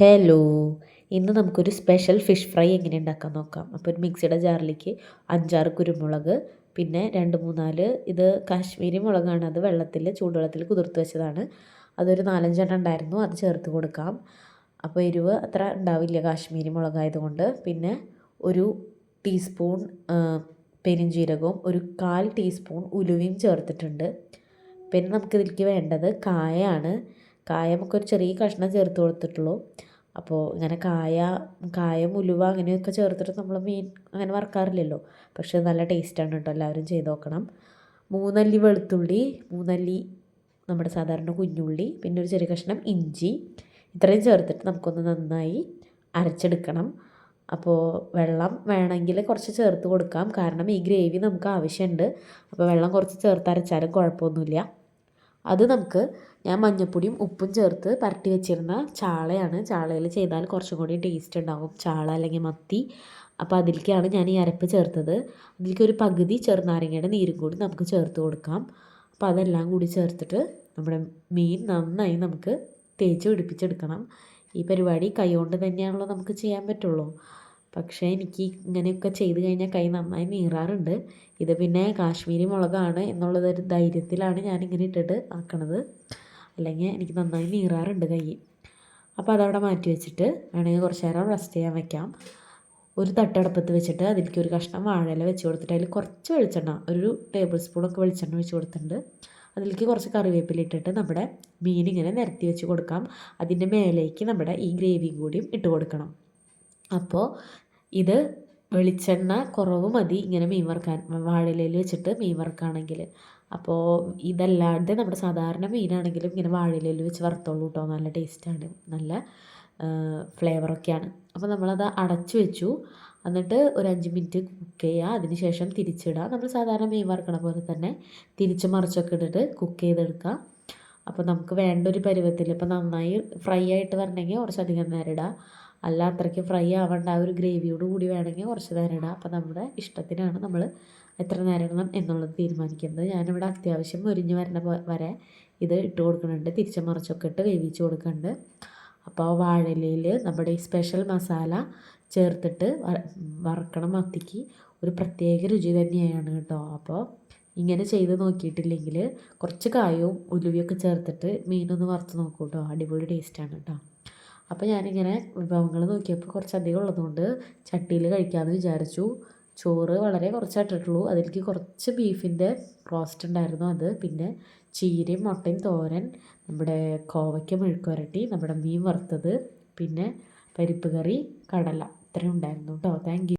Hello ഇന്ന് നമുക്കൊരു special fish fry എങ്ങനെ ഉണ്ടാക്കാൻ നോക്കാം. അപ്പോൾ ഒരു മിക്സിയുടെ ജാറിലേക്ക് അഞ്ചാറ് കുരുമുളക് പിന്നെ രണ്ട് മൂന്നാൽ ഇത് കാശ്മീരി മുളകാണ്. അത് വെള്ളത്തിൽ ചൂടുവെള്ളത്തിൽ കുതിർത്ത് വെച്ചതാണ്. അതൊരു നാലഞ്ചെണ്ണം ഉണ്ടായിരുന്നു. അത് ചേർത്ത് കൊടുക്കാം. അപ്പോൾ എരിവ് അത്ര ഉണ്ടാവില്ല കാശ്മീരി മുളകായതുകൊണ്ട്. പിന്നെ ഒരു ടീസ്പൂൺ പെരിഞ്ജീരകവും ഒരു കാൽ ടീസ്പൂൺ ഉലുവയും ചേർത്തിട്ടുണ്ട്. പിന്നെ നമുക്കിതിലേക്ക് വേണ്ടത് കായയാണ്. കായ നമുക്കൊരു ചെറിയ കഷ്ണം ചേർത്ത് കൊടുത്തിട്ടുള്ളൂ. അപ്പോൾ ഇങ്ങനെ കായ കായ ഉലുവ അങ്ങനെയൊക്കെ ചേർത്തിട്ട് നമ്മൾ മീൻ അങ്ങനെ വറക്കാറില്ലല്ലോ. പക്ഷേ നല്ല ടേസ്റ്റാണ് കേട്ടോ എല്ലാവരും ചെയ്ത് നോക്കണം. മൂന്നല്ലി വെളുത്തുള്ളി മൂന്നല്ലി നമ്മുടെ സാധാരണ കുഞ്ഞുള്ളി പിന്നെ ഒരു ചെറിയ കഷ്ണം ഇഞ്ചി. ഇത്രയും ചേർത്തിട്ട് നമുക്കൊന്ന് നന്നായി അരച്ചെടുക്കണം. അപ്പോൾ വെള്ളം വേണമെങ്കിൽ കുറച്ച് ചേർത്ത് കൊടുക്കാം. കാരണം ഈ ഗ്രേവി നമുക്ക് ആവശ്യമുണ്ട്. അപ്പോൾ വെള്ളം കുറച്ച് ചേർത്ത് അരച്ചാലും കുഴപ്പമൊന്നുമില്ല. അത് നമുക്ക് ഞാൻ മഞ്ഞൾപ്പൊടിയും ഉപ്പും ചേർത്ത് പരട്ടി വെച്ചിരുന്ന ചാളയാണ്. ചാളയിൽ ചെയ്താൽ കുറച്ചും കൂടി ടേസ്റ്റ് ഉണ്ടാകും. ചാള അല്ലെങ്കിൽ മത്തി. അപ്പോൾ അതിലേക്കാണ് ഞാൻ ഈ അരപ്പ് ചേർത്തത്. അതിലേക്ക് ഒരു പകുതി ചെറുനാരങ്ങയുടെ നീരും കൂടി നമുക്ക് ചേർത്ത് കൊടുക്കാം. അപ്പോൾ അതെല്ലാം കൂടി ചേർത്തിട്ട് നമ്മുടെ മീൻ നന്നായി നമുക്ക് തേച്ച് പിടിപ്പിച്ചെടുക്കണം. ഈ പരിപാടി കൈകൊണ്ട് തന്നെയാണല്ലോ നമുക്ക് ചെയ്യാൻ പറ്റുള്ളൂ. പക്ഷേ എനിക്ക് ഇങ്ങനെയൊക്കെ ചെയ്ത് കഴിഞ്ഞാൽ കൈ നന്നായി നീറാറുണ്ട്. ഇത് പിന്നെ കാശ്മീരി മുളകാണ് എന്നുള്ളതൊരു ധൈര്യത്തിലാണ് ഞാനിങ്ങനെ ഇട്ടിട്ട് ആക്കണത്. അല്ലെങ്കിൽ എനിക്ക് നന്നായി നീറാറുണ്ട് കൈ. അപ്പോൾ അതവിടെ മാറ്റി വെച്ചിട്ട് വേണമെങ്കിൽ കുറച്ച് നേരം റെസ്റ്റ് ചെയ്യാൻ വെക്കാം. ഒരു തട്ടടപ്പത്ത് വെച്ചിട്ട് അതിലേക്ക് ഒരു കഷ്ണം വാഴയില വെച്ച് കൊടുത്തിട്ട് അതിൽ കുറച്ച് വെളിച്ചെണ്ണ ഒരു ടേബിൾ സ്പൂണൊക്കെ വെളിച്ചെണ്ണ വെച്ച് കൊടുത്തിട്ടുണ്ട്. അതിലേക്ക് കുറച്ച് കറിവേപ്പില ഇട്ടിട്ട് നമ്മുടെ മീൻ ഇങ്ങനെ നിരത്തി വെച്ച് കൊടുക്കാം. അതിന്റെ മേലേക്ക് നമ്മുടെ ഈ ഗ്രേവിയും കൂടിയും ഇട്ട് കൊടുക്കണം. അപ്പോൾ ഇത് വെളിച്ചെണ്ണ കുറവ് മതി. ഇങ്ങനെ മീൻ വറുക്കാൻ വാഴയിലയിൽ വെച്ചിട്ട് മീൻ വറുക്കുകയാണെങ്കിൽ അപ്പോൾ ഇതല്ലാണ്ട് നമ്മുടെ സാധാരണ മീനാണെങ്കിലും ഇങ്ങനെ വാഴയിലയിൽ വെച്ച് വറുത്തോളൂ കേട്ടോ നല്ല ടേസ്റ്റാണ് നല്ല ഫ്ലേവറൊക്കെയാണ് അപ്പോൾ നമ്മളത് അടച്ചു വെച്ചു. എന്നിട്ട് ഒരു അഞ്ച് മിനിറ്റ് കുക്ക് ചെയ്യുക അതിന് ശേഷം തിരിച്ചിടുക നമ്മൾ സാധാരണ മീൻ വറുക്കണ പോലെ തന്നെ തിരിച്ച് മറിച്ചൊക്കെ ഇട്ടിട്ട് കുക്ക് ചെയ്തെടുക്കുക അപ്പോൾ നമുക്ക് വേണ്ട ഒരു പരുവത്തിൽ ഇപ്പോൾ നന്നായി ഫ്രൈ ആയിട്ട് വരണമെങ്കിൽ കുറച്ചധികം നേരം ഇടുക അല്ല അത്രയ്ക്ക് ഫ്രൈ ആവേണ്ട. ആ ഒരു ഗ്രേവിയോട് കൂടി വേണമെങ്കിൽ കുറച്ച് നേരം ഇടാം. അപ്പോൾ നമ്മുടെ ഇഷ്ടത്തിനാണ് നമ്മൾ എത്ര നേരം ഇടണം എന്നുള്ളത് തീരുമാനിക്കുന്നത്. ഞാനിവിടെ അത്യാവശ്യം മുരിഞ്ഞ് വരണ വരെ ഇത് ഇട്ട് കൊടുക്കുന്നുണ്ട്. തിരിച്ച് മറിച്ചൊക്കെ ഇട്ട് വേവിച്ച് കൊടുക്കുന്നുണ്ട്. അപ്പോൾ വാഴയിലയിൽ നമ്മുടെ ഈ സ്പെഷ്യൽ മസാല ചേർത്തിട്ട് വറക്കണം മത്തിക്ക് ഒരു പ്രത്യേക രുചി തന്നെയാണ് കേട്ടോ. അപ്പോൾ ഇങ്ങനെ ചെയ്ത് നോക്കിയിട്ടില്ലെങ്കിൽ കുറച്ച് കായവും ഉലുവിയൊക്കെ ചേർത്തിട്ട് മീനൊന്ന് വറുത്ത് നോക്കൂ കേട്ടോ. അടിപൊളി ടേസ്റ്റാണ് കേട്ടോ. അപ്പോൾ ഞാനിങ്ങനെ വിഭവങ്ങൾ നോക്കിയപ്പോൾ കുറച്ചധികം ഉള്ളതുകൊണ്ട് ചട്ടിയിൽ കഴിക്കാമെന്ന് വിചാരിച്ചു. ചോറ് വളരെ കുറച്ചായിട്ടിട്ടുള്ളൂ. അതിലേക്ക് കുറച്ച് ബീഫിന്റെ റോസ്റ്റ് ഉണ്ടായിരുന്നു അത്. പിന്നെ ചീരയും മുട്ടയും തോരൻ നമ്മുടെ കോവയ്ക്ക മെഴുക്കുരട്ടി നമ്മുടെ മീൻ വറുത്തത് പിന്നെ പരിപ്പ് കറി കടല. ഇത്രയും ഉണ്ടായിരുന്നു കേട്ടോ താങ്ക്